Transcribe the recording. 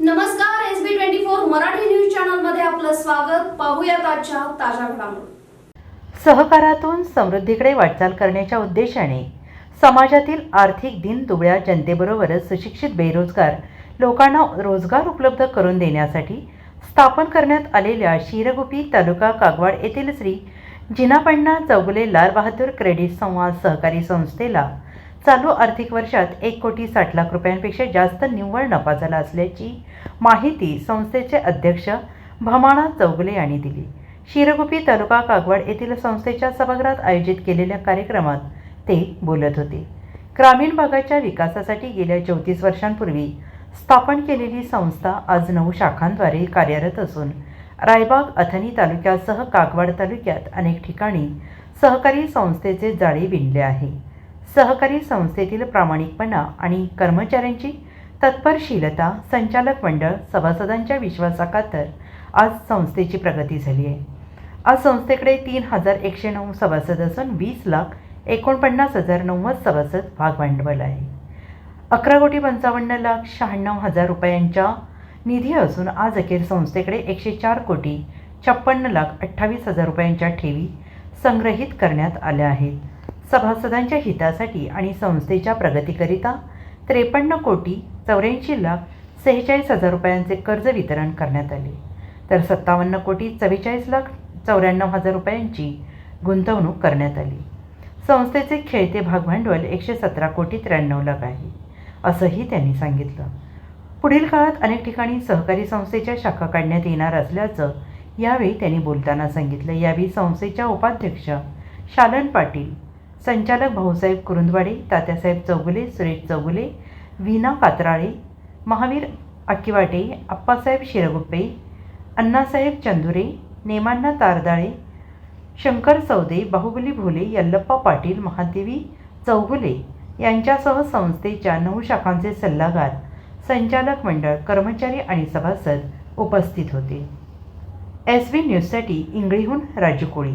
नमस्कार S B twenty four Marathi news चॅनलमध्ये आपलं स्वागत. पाहूया आजच्या ताज्या घडामोडी. सहकारातून समृद्धीकडे वाटचाल करण्याच्या उद्देशाने समाजातील आर्थिक दिन दुबळ्या जनतेबरोबरच सुशिक्षित बेरोजगार लोकांना रोजगार उपलब्ध करून देण्यासाठी स्थापन करण्यात आलेल्या शिरगुपी तालुका कागवाड येथील श्री जिनापण्णा चौगुले लाल बहादूर क्रेडिट संवाद सहकारी संस्थेला चालू आर्थिक वर्षात एक कोटी साठ लाख रुपयांपेक्षा जास्त निव्वळ नफा झाला असल्याची माहिती संस्थेचे अध्यक्ष भमाणा चौगले यांनी दिली. शिरगुपी तालुका कागवाड येथील संस्थेच्या सभागृहात आयोजित केलेल्या कार्यक्रमात ते बोलत होते. ग्रामीण भागाच्या विकासासाठी गेल्या चौतीस वर्षांपूर्वी स्थापन केलेली संस्था आज नऊ शाखांद्वारे कार्यरत असून रायबाग अथणी तालुक्यासह कागवाड तालुक्यात अनेक ठिकाणी सहकारी संस्थेचे जाळे विणले आहे. सहकारी संस्थेतील प्रामाणिकपणा आणि कर्मचाऱ्यांची तत्परशीलता संचालक मंडळ सभासदांच्या विश्वासाखातर आज संस्थेची प्रगती झाली आहे. आज संस्थेकडे तीन हजार एकशे नऊ सभासद असून वीस लाख एकोणपन्नास हजार नव्वद सभासद भाग भांडवल आहे. अकरा कोटी पंचावन्न लाख शहाण्णव हजार रुपयांच्या निधी असून आज अखेर संस्थेकडे एकशे चार कोटी छप्पन्न लाख अठ्ठावीस हजार रुपयांच्या ठेवी संग्रहित करण्यात आल्या आहेत. सभासदांच्या हितासाठी आणि संस्थेच्या प्रगतीकरिता त्रेपन्न कोटी चौऱ्याऐंशी लाख सेहेचाळीस हजार रुपयांचे कर्ज वितरण करण्यात आले. तर सत्तावन्न कोटी चव्वेचाळीस लाख चौऱ्याण्णव हजार रुपयांची गुंतवणूक करण्यात आली. संस्थेचे खेळते भागभांडवल एकशे सतरा कोटी त्र्याण्णव लाख आहे असंही त्यांनी सांगितलं. पुढील काळात अनेक ठिकाणी सहकारी संस्थेच्या शाखा काढण्यात येणार असल्याचं यावेळी त्यांनी बोलताना सांगितलं. यावेळी संस्थेच्या उपाध्यक्ष शालन पाटील संचालक भाऊसाहेब कुरुंदवाडे तात्यासाहेब चौगुले सुरेश चौगुले वीणा कात्राळे महावीर अक्किवाटे आप्पासाहेब शिरगुप्पे अण्णासाहेब चंदुरे नेमांना तारदाळे शंकर सौदे बाहुबली भोले यल्लप्पा पाटील महादेवी चौगुले यांच्यासह संस्थेच्या नऊ शाखांचे सल्लागार संचालक मंडळ कर्मचारी आणि सभासद उपस्थित होते. एस बी न्यूजसाठी इंगळीहून राजू कोळी.